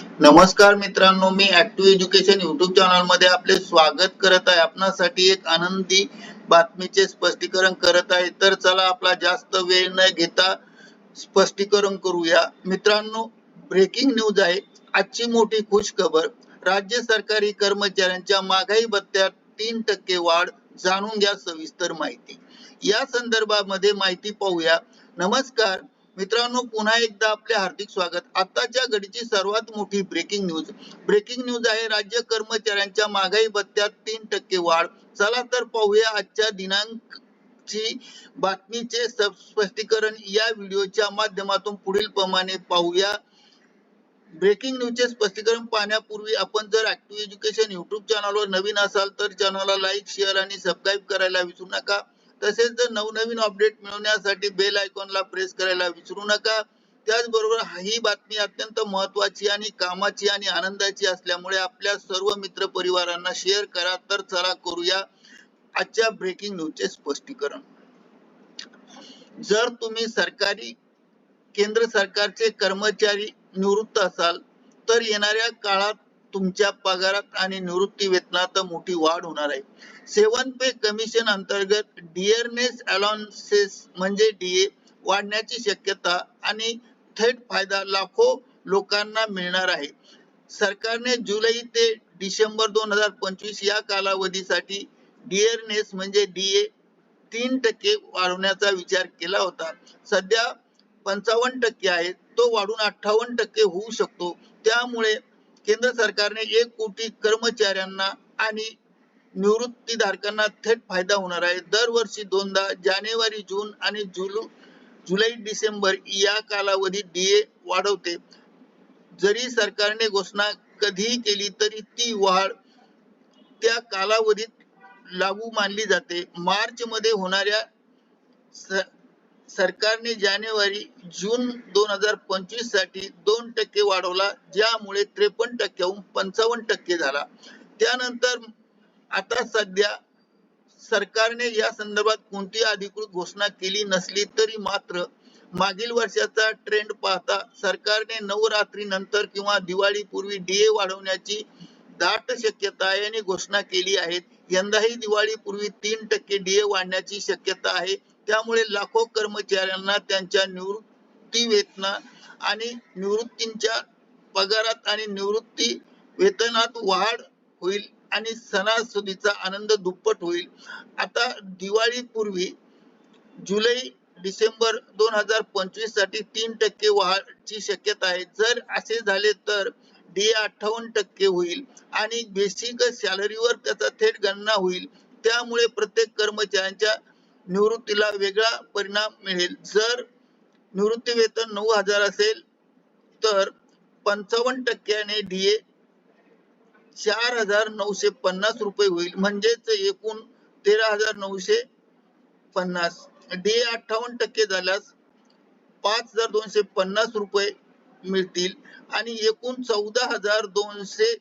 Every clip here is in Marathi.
नमस्कार मित्रांनो मी ऍक्टिव्ह एज्युकेशन युट्यूब चॅनलमध्ये आपले स्वागत करत आहे. आपणासाठी एक आनंदी बातमीचे स्पष्टीकरण करत आहे. तर चला आपला जास्त वेळ न घेता स्पष्टीकरण करूया. मित्रांनो ब्रेकिंग न्यूज आहे. आजची मोठी खुश खबर राज्य सरकारी कर्मचाऱ्यांच्या महागाई भत्त्यात तीन टक्के वाढ जाणून घ्या सविस्तर माहिती. या संदर्भामध्ये माहिती पाहूया. नमस्कार मित्रांनो पुन्हा एकदा आपले हार्दिक स्वागत. आताच्या घडीची सर्वात मोठी ब्रेकिंग न्यूज ब्रेकिंग न्यूज आहे राज्य कर्मचाऱ्यांच्या महागाई भत्त्यात तीन टक्के वाढ. चला तर पाहूया आजच्या दिनांक ची बातमीचे स्पष्टीकरण. या व्हिडिओच्या माध्यमातून पुढील प्रमाणे पाहूया. ब्रेकिंग न्यूजचे स्पष्टीकरण पाहण्यापूर्वी आपण जर ऍक्टिव्ह एज्युकेशन युट्यूब चॅनलवर नवीन असाल तर चॅनलला लाईक शेअर आणि सबस्क्राईब करायला विसरू नका. तसेच नवनवीन अपडेट मिळवण्यासाठी बेल आयकॉनला प्रेस करायला विसरू नका. त्याचबरोबर ही बातमी अत्यंत महत्वाची आणि कामाची आणि आनंदाची असल्यामुळे आपल्या सर्व मित्र परिवारांना शेअर करा. तर चला करूया आजच्या ब्रेकिंग न्यूजचे स्पष्टीकरण. जर तुम्ही सरकारी केंद्र सरकारचे कर्मचारी निवृत्त असाल तर येणाऱ्या काळात तुमच्या पगारात आणि निवृत्ती वेतनात मोठी वाढ होणार आहे. सेवन पे कमिशन अंतर्गत डिअरनेस अलाउन्सेस म्हणजे डीए वाढण्याची शक्यता आणि थेट फायदा लाखो लोकांना मिळणार आहे. सरकारने जुलै ते डिसेंबर दोन हजार पंचवीस या कालावधीसाठी डिअरनेस म्हणजे डीए तीन टक्के वाढवण्याचा विचार केला होता. सध्या पंचावन्न टक्के आहे तो वाढून अठ्ठावन्न टक्के होऊ शकतो. त्यामुळे केंद्र सरकारने एक कोटी कर्मचाऱ्यांना आणि निवृत्तीधारकांना थेट फायदा होणार आहे. दरवर्षी दोनदा जानेवारी जून आणि जुलू जुलै डिसेंबर या कालावधीत डीए वाढवते. जरी सरकारने घोषणा कधीही केली तरी ती वाढ त्या कालावधीत लागू मानली जाते. मार्च मध्ये होणाऱ्या सरकारने जानेवारी जून दोन हजार पंचवीससाठी दोन टक्के वाढवला ज्यामुळे त्रेपन्न टक्क्याहून पंचावन्न टक्के झाला. त्यानंतर आता सध्या सरकारने या संदर्भात कोणती अधिकृत घोषणा केली नसली तरी मात्र मागील वर्षाचा ट्रेंड पाहता सरकारने नवरात्री नंतर किंवा दिवाळीपूर्वी डीए वाढवण्याची दाट शक्यता याने घोषणा केली आहे. यंदाही दिवाळीपूर्वी तीन टक्के डीए वाढण्याची शक्यता आहे. त्यामुळे लाखो कर्मचाऱ्यांना त्यांच्या निवृत्ती वेतना आणि निवृत्तींच्या पगारात आणि निवृत्ती वेतनात वाढ होईल आणि सणासुदीचा आनंद दुप्पट होईल. आता दिवाळीपूर्वी जुलै डिसेंबर दोन हजार पंचवीससाठी तीन टक्के वाढची शक्यता आहे. जर असे झाले तर डी अठ्ठावन्न टक्के होईल आणि बेसिक सॅलरीवर त्याचा थेट गणना होईल. त्यामुळे प्रत्येक कर्मचाऱ्यांच्या निवृत्तीला वेगळा परिणाम मिळेल. जर निवृत्ती वेतन नऊ हजार असेल तर पंचावन्न टक्क्याने डीए चार हजार नऊशे पन्नास रुपये होईल. म्हणजेच एकूण तेरा हजार नऊशे पन्नास. डी अठ्ठावन्न टक्के झाल्यास पाच हजार दोनशे पन्नास रुपये मिळतील. आणि एकूण चौदा हजार दोनशे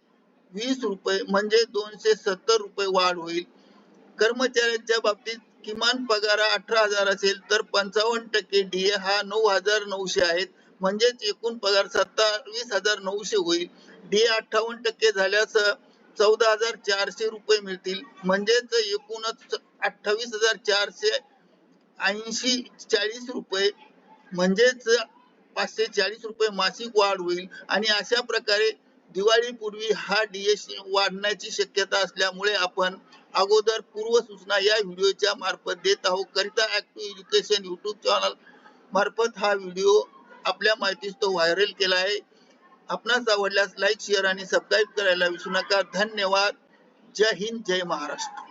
वीस रुपये म्हणजे दोनशे सत्तर रुपये वाढ होईल. कर्मचाऱ्यांच्या बाबतीत किमान पगार अठरा हजार असेल तर पंचावन्न टक्के डीए हा नऊ हजार नऊशे आहेत. म्हणजेच एकूण पगार सत्तावीस हजार नऊशे होईल. डीए अठ्ठावन्न टक्के झाल्यास चौदा हजार चारशे रुपये मिळतील. म्हणजेच एकूणच अठ्ठावीस हजार चारशे ऐंशी चाळीस रुपये. म्हणजेच पाचशे चाळीस रुपये मासिक वाढ होईल आणि अशा प्रकारे दिवाळीपूर्वी हा डीएस वाढण्याची शक्यता असल्यामुळे आपण अगोदर पूर्व सूचना या व्हिडिओच्या मार्फत देत आहोत. करिता ऍक्टिव्ह एज्युकेशन युट्यूब चॅनल मार्फत हा व्हिडिओ आपल्या माहितीस तो व्हायरल केला आहे. आपणास आवडल्यास लाईक शेअर आणि सबस्क्राईब करायला विसरू नका. धन्यवाद. जय हिंद जय महाराष्ट्र.